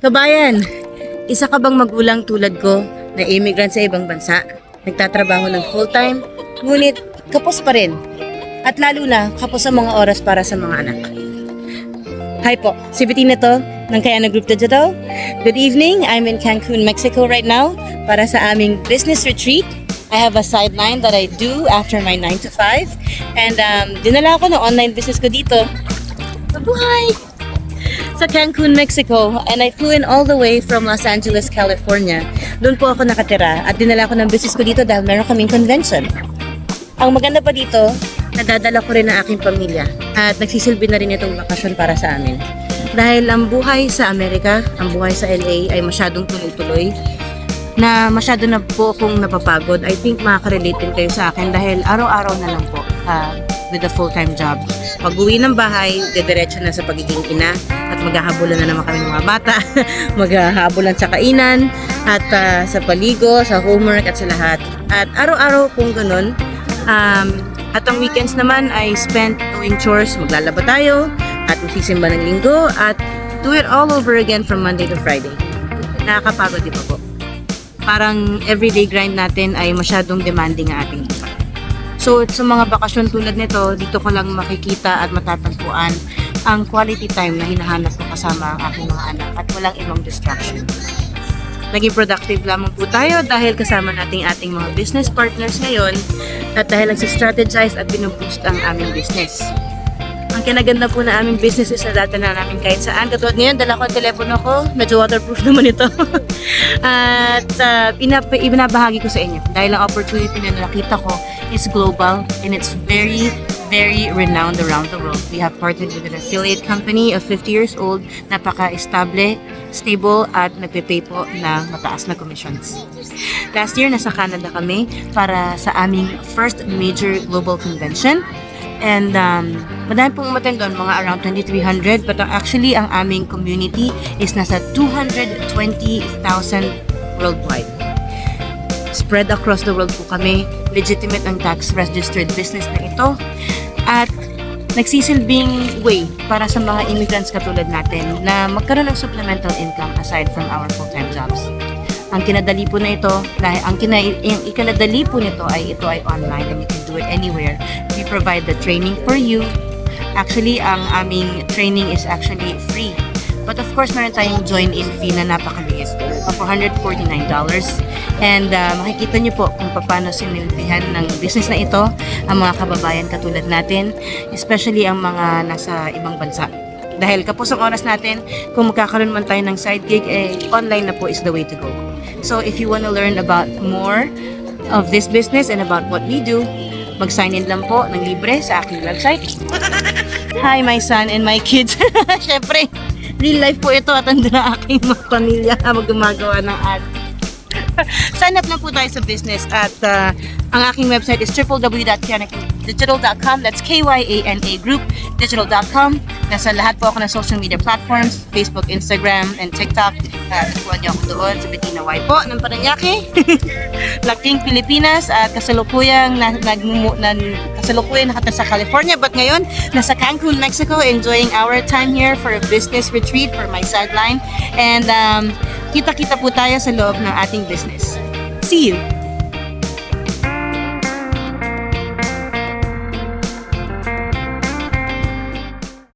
Kabayan, isa ka bang magulang tulad ko na immigrant sa ibang bansa? Nagtatrabaho ng full-time, ngunit kapos pa rin. At lalo na, kapos sa mga oras para sa mga anak. Hi po, si Bettina to ng Kayana Group Digital. Good evening, I'm in Cancun, Mexico right now para sa aming business retreat. I have a sideline that I do after my 9 to 5. And um, dinala ko ng online business ko dito. Mabuhay! Sa Cancun, Mexico. And I flew in all the way from Los Angeles, California. Doon po ako nakatira at dinala ko ng business ko dito dahil meron kaming convention. Ang maganda pa dito, nadadala ko rin ang aking pamilya at nagsisilbi na rin itong bakasyon para sa amin. Dahil ang buhay sa Amerika, ang buhay sa LA ay masyadong tuloy-tuloy na masyado na po akong napapagod. I think makaka-relate din kayo sa akin dahil araw-araw na lang po ah, with a full-time job. Pag uwi ng bahay, dediretso na sa pagiging ina at maghahabulan na naman kami ng mga bata, maghahabulan sa kainan at ah, sa paligo, sa homework at sa lahat. At araw-araw pong ganun, um, at ang weekends naman ay spent doing chores, maglalaba tayo at magsisimba ng linggo at do it all over again from Monday to Friday. Nakakapagod di ba po? Parang everyday grind natin ay masyadong demanding ang ating. So sa mga bakasyon tulad nito, dito ko lang makikita at matatagpuan ang quality time na hinahanap ko kasama ang aking mga anak at walang ibang distraction. Naging productive lamang po tayo dahil kasama nating ating mga business partners ngayon at dahil nagsistrategize at binuboost ang aming business. Ang kinaganda po na aming business is nadata na namin kahit saan. Katulad ngayon, dala ko ang telepono ko. Medyo waterproof naman ito. At uh, ibinabahagi ko sa inyo dahil ang opportunity na nakita ko is global and it's very, very renowned around the world. We have partnered with an affiliate company of 50 years old, napaka-estable, stable at nagpe-pay po ng mataas na commissions. Last year, nasa Canada kami para sa aming first major global convention. And um, madami pong umattend doon, mga around 2,300. But actually, ang aming community is nasa 220,000 worldwide. Spread across the world po kami. Legitimate ang tax registered business na ito. At nagsisilbing way para sa mga immigrants katulad natin na magkaroon ng supplemental income aside from our full-time jobs. Ang kinadali po na ito, dahil ang, kina, ang ikinadali po nito ay ito ay online and you can do it anywhere. We provide the training for you. Actually, ang aming training is actually free. But of course, meron tayong join-in fee na napakaliit of $449. And uh, makikita niyo po kung paano sinilbihan ng business na ito ang mga kababayan katulad natin, especially ang mga nasa ibang bansa. Dahil kapos ang oras natin, kung magkakaroon man tayo ng side gig, eh, online na po is the way to go. So if you want to learn about more of this business and about what we do, mag-sign in lang po ng libre sa aking website. Hi, my son and my kids. Siyempre, real life po ito at andun na aking mga pamilya mag gumagawa ng ad. Sign up na po tayo sa business at uh, ang aking website is www.kianadigital.com That's K-Y-A-N-A group digital.com Nasa lahat po ako ng social media platforms Facebook, Instagram, and TikTok. Uh, Nakuha niyo ako doon sa Bettina Y po ng Paranaque Laking Pilipinas at kasalukuyang na, nag, na, kasalukuyang nakata sa California but ngayon nasa Cancun, Mexico enjoying our time here for a business retreat for my sideline and um, kita-kita po tayo sa loob ng ating business. See you!